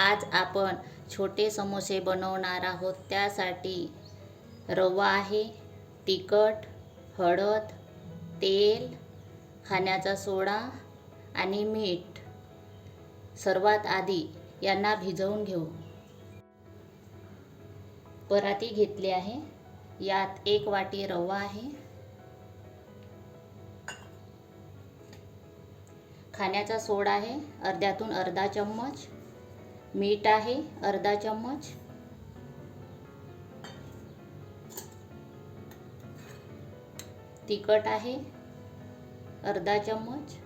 आज आपण छोटे समोसे बनवणार आहोत. त्यासाठी रवा आहे तिखट हळद तेल खाण्याचा सोडा आणि मीठ. सर्वात आधी यांना भिजवून घेऊ. पराती घेतली आहे. यात एक वाटी रवा आहे. खाण्याचा सोडा आहे. अर्ध्यातून अर्धा चम्मच. मीठ आहे अर्धा चम्मच. तिखट आहे अर्धा चम्मच.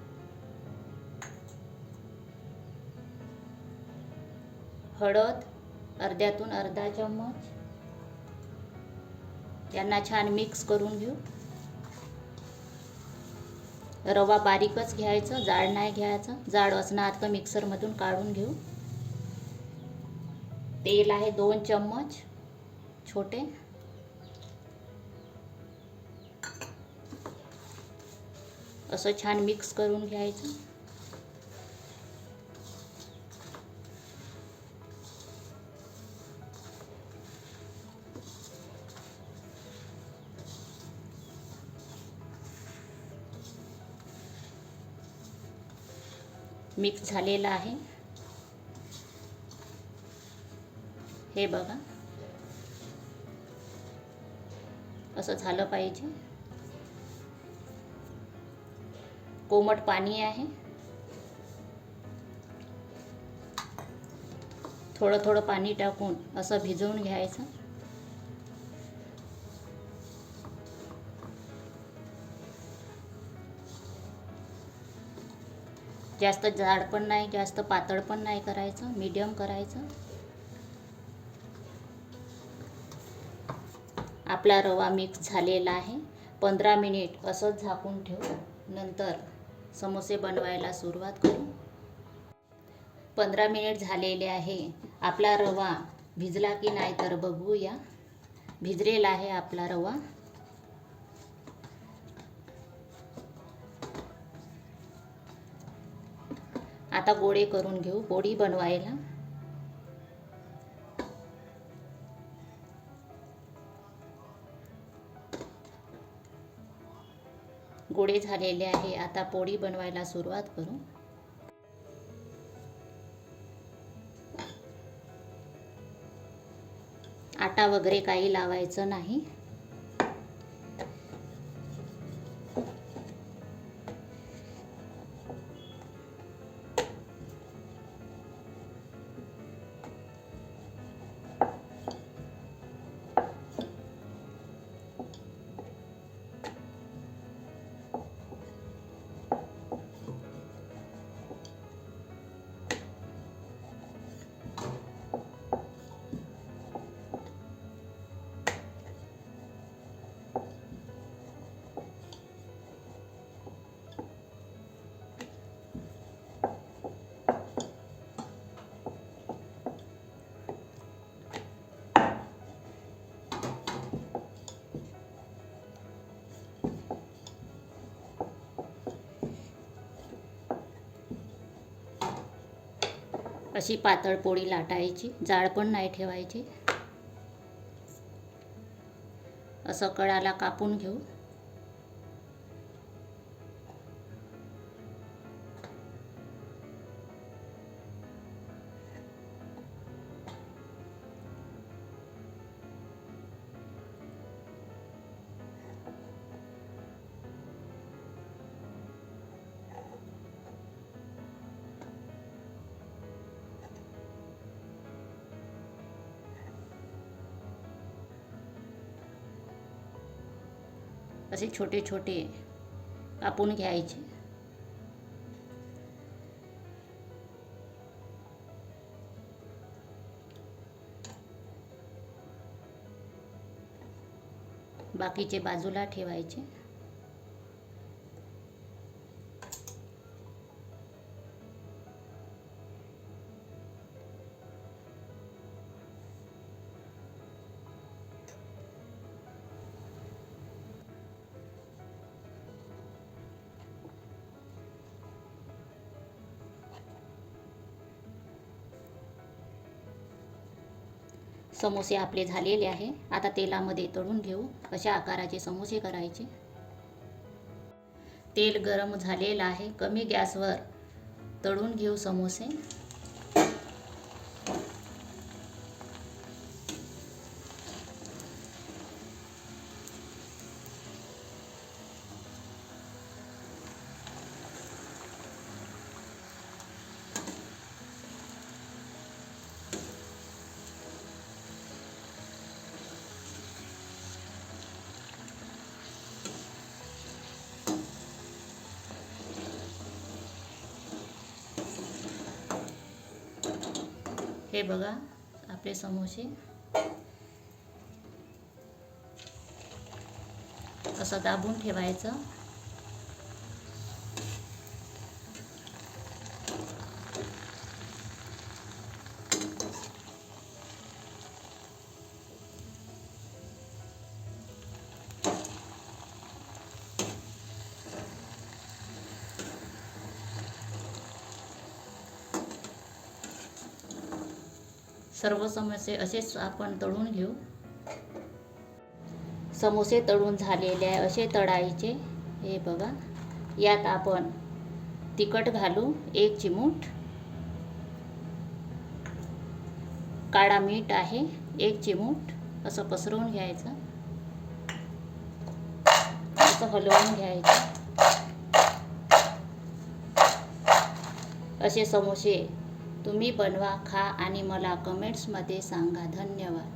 हळद अर्ध्यातून अर्धा चम्मच. त्यांना छान मिक्स करून घेऊ. रवा बारीकच घ्यायचं जाड नाही घ्यायचं. जाड असणार तर मिक्सरमधून काढून घेऊ. तेल आहे दोन चम्मच छोटे. असं छान मिक्स करून घ्यायचं. मिक्स झालेलं आहे. हे बघा. असं झालं पाहिजे. कोमट पाणी आहे. थोडं थोडं पाणी टाकून असं भिजवून घ्यायचं. जास्त जाड पण नाही जास्त पातळ पण नाही करायचं मीडियम करायचं. आपला रवा मिक्स झालेला आहे. पंधरा मिनिट असंच झाकून ठेवू. नंतर समोसे बनवायला सुरुवात करू. पंधरा मिनिट झालेले आहे. आपला रवा भिजला की नाही तर बघूया. भिजलेला आहे आपला रवा. आता गोळे करून घेऊ. पोळी बनवायला. गोळे झालेले आहे. आता पोळी बनवायला सुरुवात करू. आटा वगैरे काही लावायचं नाही. अशी पातळ पोळी लाटायची जाळ पण नाही ठेवायची. असं कडाला कापून घेऊ. असे छोटे छोटे कापून घ्यायचे. बाकीचे बाजूला ठेवायचे. समोसे आपले झालेले आहे. आता तेलामध्ये तळून घेऊ. अशा आकाराचे समोसे करायचे. तेल गरम झालेलं आहे. कमी गॅसवर तळून घेऊ समोसे. हे बघा आपले समोसे. असं दाबून ठेवायचं. सर्व समोसे असेच आपण तळून घेऊ. समोसे तळून झालेले आहे असे तळायचे. हे बघा. यात आपण तिखट घालू एक चिमूट. काळा मीठ आहे एक चिमूट. असं पसरवून घ्यायचं. असं हलवून घ्यायचं. असे समोसे तुम्ही बनवा खा आणि मला कमेंट्समध्ये सांगा. धन्यवाद.